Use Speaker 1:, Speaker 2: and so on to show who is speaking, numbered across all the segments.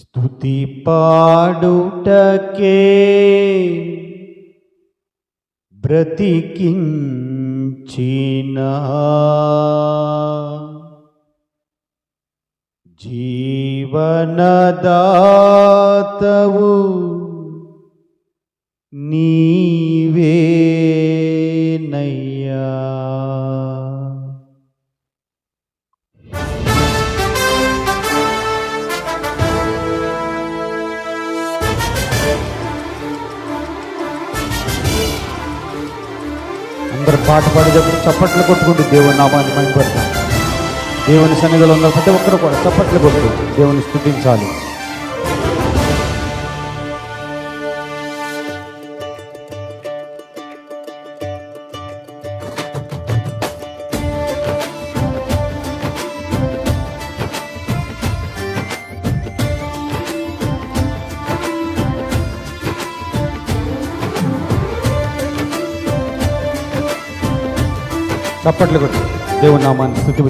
Speaker 1: స్థుతి పాడుటకే బ్రతికించిన జీవనదాతవు నీవేనయ్యా. పాట పాడేటప్పుడు చప్పట్లు కొట్టుకుంటూ దేవుని నామాన్ని మైపడతాం దేవుని సన్నిధిలో ఉన్న ప్రతి ఒక్కరు కూడా చప్పట్లు కొట్టు దేవుని స్థుతించాలి. చప్పట్లు కొట్టి దేవుని నామాన్ని స్థుతి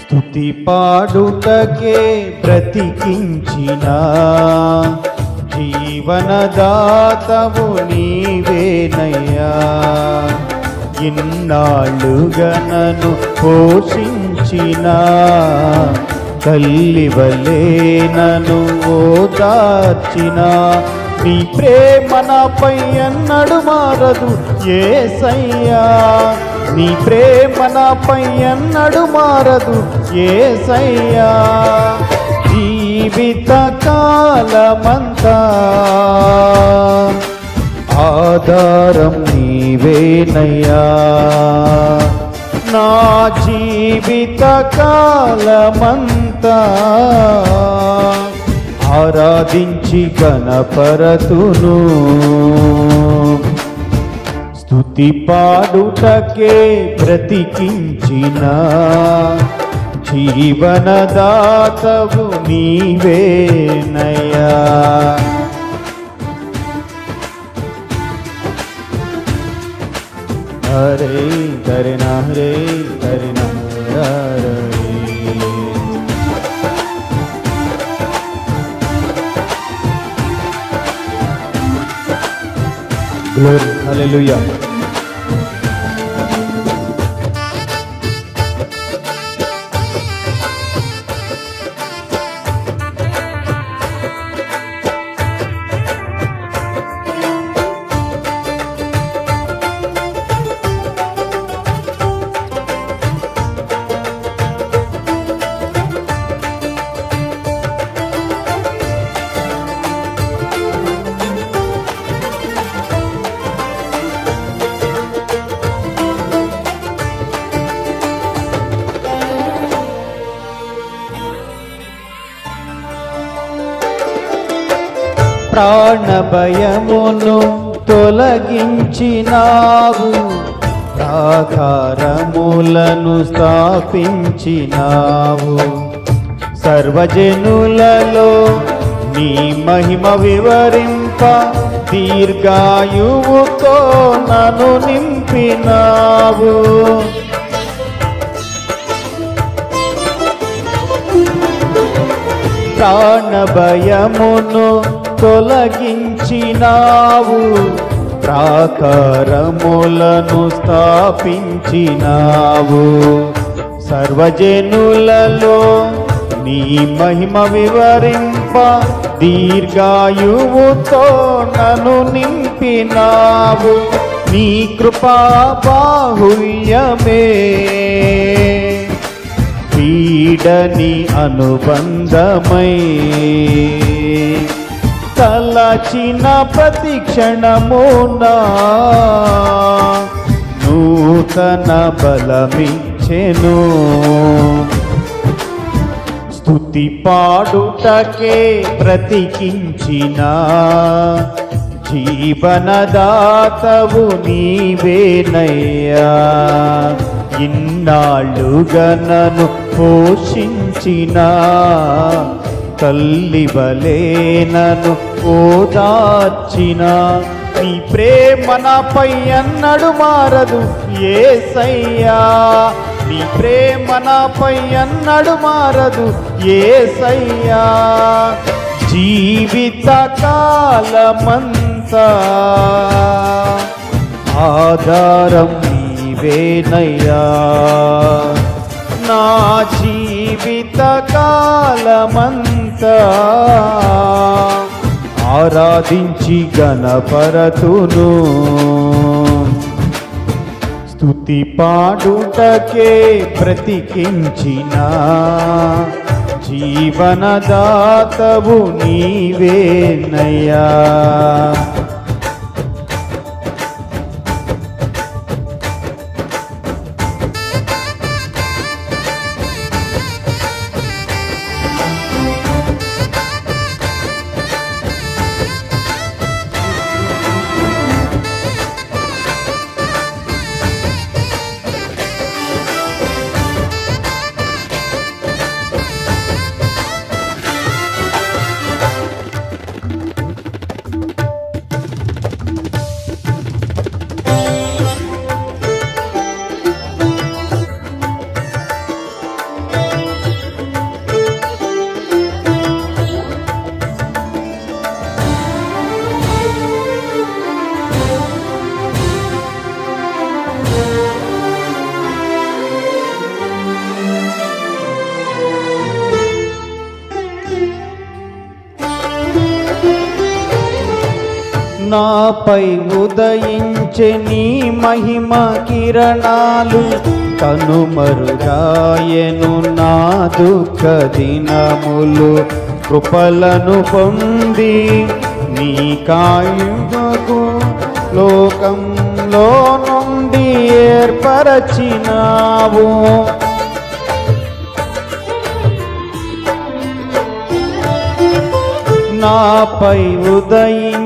Speaker 1: స్తుతి పాడుటకే బ్రతికించిన జీవనదాతవు నీవేనయ్యా. ఇన్నాళ్ళుగా నన్ను పోషించిన తల్లి వలే నన్ను ఓదార్చిన నీ ప్రేమ నాపై అన్నడు మారదు ఏసయ్యా నీ ప్రేమ నాపై అన్నడు మారదు ఏసయ్యా జీవిత కాలమంతా ఆధారం నీవేనయ్యా. నా జీవిత కాలమంతా ఆరాధించి గణపరతును స్తుతి పాడుటకే బ్రతికించిన జీవనదాతవు నీవేనయ్యా. हरे करना हरे करना Glory, hallelujah. ప్రాణభయమును తొలగించినావు. ప్రాకారములను స్థాపించినావు. సర్వజనులలో నీ మహిమ వివరింప దీర్ఘాయువుతో నన్ను నింపినావు. ప్రాణభయమును తొలగించినావు ప్రాకారములను స్థాపించినావు. సర్వజనులలో నీ మహిమ వివరింప దీర్ఘాయువుతో నను నింపినావు. నీ కృపా బాహుల్యమే. పీడని అనుబంధమై తలచిన ప్రతి క్షణమునా నూతన బలమిచ్చెను. స్తుతి పాడుటకే ప్రతికించిన జీవనదాతవు నీవేనయ్యా. ఇన్నాళ్ళుగా నన్ను పోషించిన తల్లి బలేనను ఓదార్చిన. నీ ప్రేమ నాపై అన్నడు మారదు ఏ సయ్యా నీ ప్రేమ నాపై అన్నడు మారదు ఏ సయ్యా జీవిత కాలమంతా ఆధారం నీవేనయ్యా. నా జీవిత కాలమంతా ఆరాధించి గణపరతును. స్థుతి పాడుటకే బ్రతికించిన జీవనదాతవు నీవేనయ్యా. నాపై ఉదయించే నీ మహిమ కిరణాలు కనుమరుగాయను నా దుఃఖ దినములు. కృపలను పొంది నీ కాయుగకు లోకంలో నుండి ఏర్పరచినావు. నాపై ఉదయం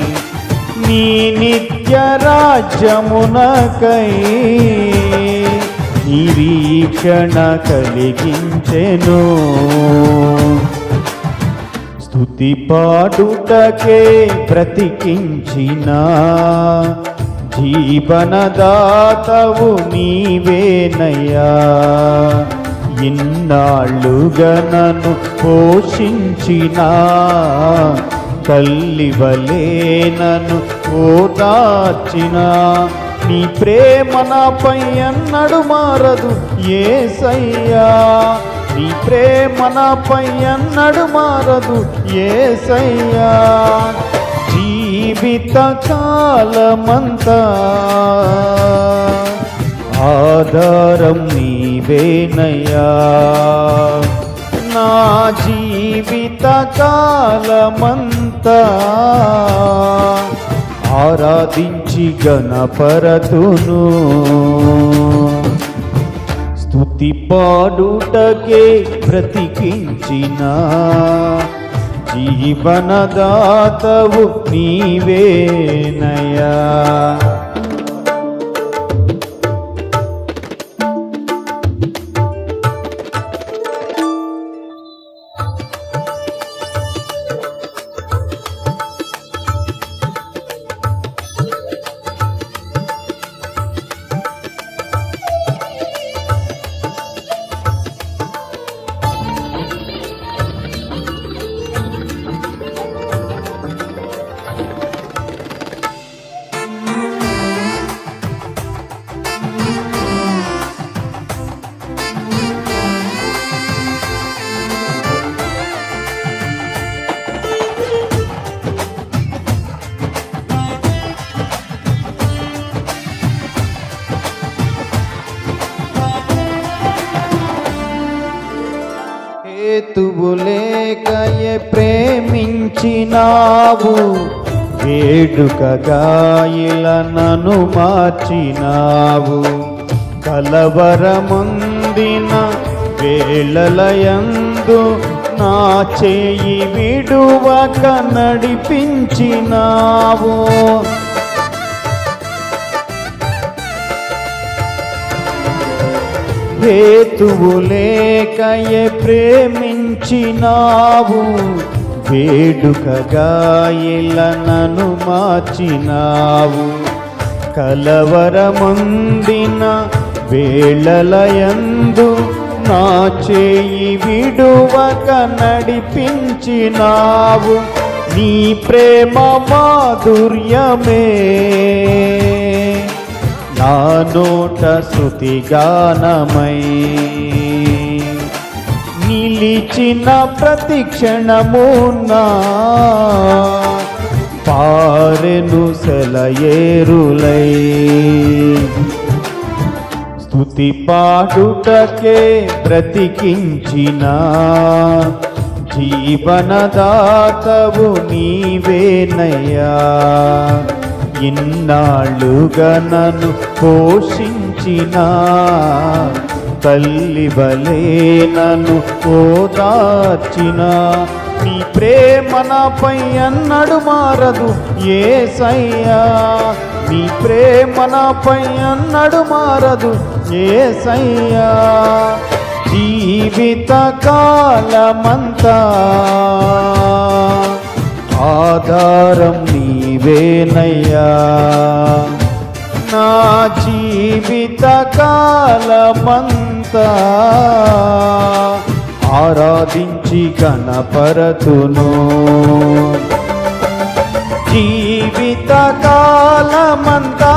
Speaker 1: రాజ్యమునకై నిరీక్షణ కలిగించెను. స్తుతి పాడుటకే బ్రతికించిన జీవనదాతవు నీవేనయ్యా. ఇన్నాళ్ళుగా నన్ను పోషించినా తల్లివలే నన్ను ఓదార్చిన నీ ప్రేమ నాపై ఎన్నడు మారదు ఏసయ్యా. నీ ప్రేమ నాపై ఎన్నడు మారదు ఏసయ్యా. జీవిత కాలమంతా ఆధారం నీవేనయ్యా. నా జీవిత కాలమంతా ఆరాధించి గణపరతును స్థుతి పాడుటకే బ్రతికించిన జీవనదాతవు నీవేనయా లేకయే ప్రేమించినావు. వేడుకగా ఇలా నన్ను మార్చినావు. కలవరముందిన వేళలయందు నా చేయి విడువక నడిపించినావు. హేతువు లేకయే ప్రేమించినావు వేడుకగా ఇలా నన్ను మార్చినావు. కలవరముందిన వేళలయందు నా చేయి విడువక నడిపించినావు. నీ ప్రేమ మాధుర్యమే. నా నోట శృతిగానమై నిలిచిన ప్రతి క్షణమునా పారెను సెలయేరులై. స్థుతి పాడుటకే బ్రతికించిన జీవనదాతవు నీవేనయ్యా. ఇన్నాళ్ళుగా నన్ను పోషించిన తల్లి బలే నన్ను ఓదార్చిన. నీ ప్రేమ నాపై అన్నడు మారదు ఏసయ్యా. నీ ప్రేమ నాపై అన్నడు మారదు ఏసయ్యా. జీవిత కాలమంతా ఆధారం నీవేనయ్యా. నా జీవిత కాలమంతా ఆరాధించి కనపరతును జీవిత కాలమంతా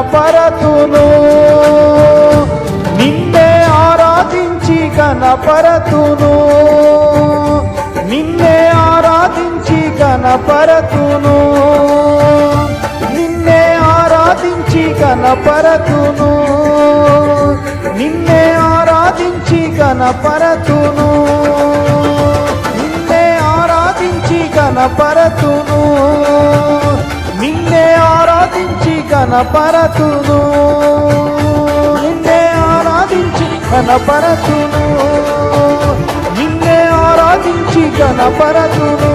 Speaker 1: కనపరతును. నిన్నే ఆరాధించి కనపరతును. నిన్నే ఆరాధించి కనపరతును. నిన్నే ఆరాధించి కనపరతును. నిన్నే ఆరాధించి కనపరతును. నిన్నే ఆరాధించి కనపరతును. నిన్నే ఆరాధించి కనపరతును. నిన్నే ఆరాధించి కనపరతును. నిన్నే ఆరాధించి కనపరతును.